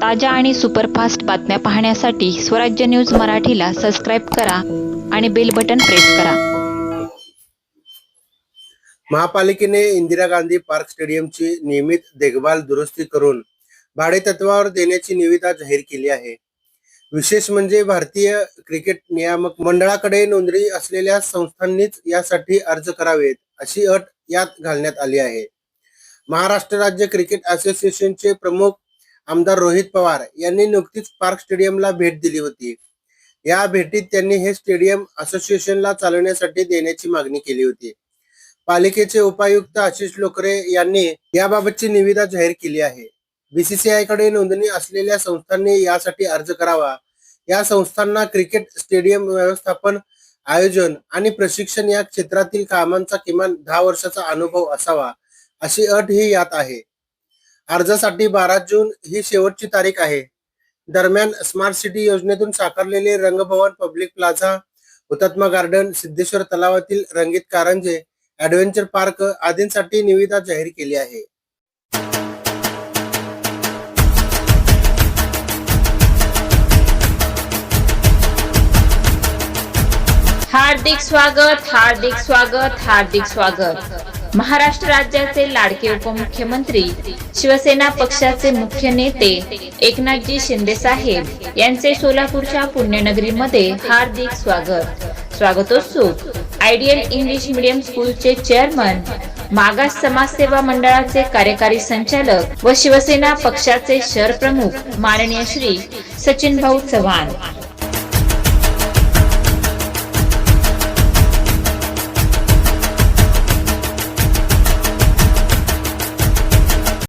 ताज्या आणि सुपरफास्ट बातम्या पाहण्यासाठी स्वराज्य न्यूज मराठीला सबस्क्राईब करा आणि बेल बटन प्रेस करा. महापालिकेने इंदिरा गांधी पार्क स्टेडियमची नियमित देखभाल दुरुस्ती करून भाडेतत्वावर देण्याची निविदा जाहीर केली आहे. विशेष म्हणजे भारतीय क्रिकेट नियामक मंडळाकडे नोंदणी असलेल्या संस्थांनीच यासाठी अर्ज करावेत अशी अट यात घालण्यात आली आहे. महाराष्ट्र राज्य क्रिकेट असोसिएशनचे प्रमुख आमदार रोहित पवार यांनी नुकतीच पार्क स्टेडियमला भेट दिली होती. या भेटीत त्यांनी हे स्टेडियम असोसिएशनला चालवण्यासाठी देण्याची मागणी केली होती. पालिकेचे उपायुक्त आशिष लोकरे यांनी याबाबतची निविदा जाहीर केली आहे. बीसीसीआयकडे नोंदणी असलेल्या संस्थांनी यासाठी अर्ज करावा. या संस्थांना क्रिकेट स्टेडियम व्यवस्थापन आयोजन आणि प्रशिक्षण या क्षेत्रातील कामांचा किमान दहा वर्षाचा अनुभव असावा अशी अट ही यात आहे. अर्जासाठी बारा जून ही शेवटची तारीख आहे. दरम्यान स्मार्ट सिटी योजनेतून साकारलेले Rangbhavan public plaza Hutatma garden Siddheshwar तलावातील रंगीत कारंजे ऍडव्हेंचर पार्क आदींसाठी निविदा जाहीर केली आहे. हार्दिक स्वागत हार्दिक स्वागत हार्दिक स्वागत. महाराष्ट्र राज्याचे लाडके उपमुख्यमंत्री शिवसेना पक्षाचे मुख्य नेते एकनाथजी शिंदे साहेब यांचे सोलापूरच्या पुण्यनगरीमध्ये हार्दिक स्वागत. स्वागतोत्सुक. आयडियल इंग्लिश मीडियम स्कूलचे चेअरमन मागास समाजसेवा मंडळाचे कार्यकारी संचालक व शिवसेना पक्षाचे शहर प्रमुख माननीय श्री सचिन भाऊ चव्हाण.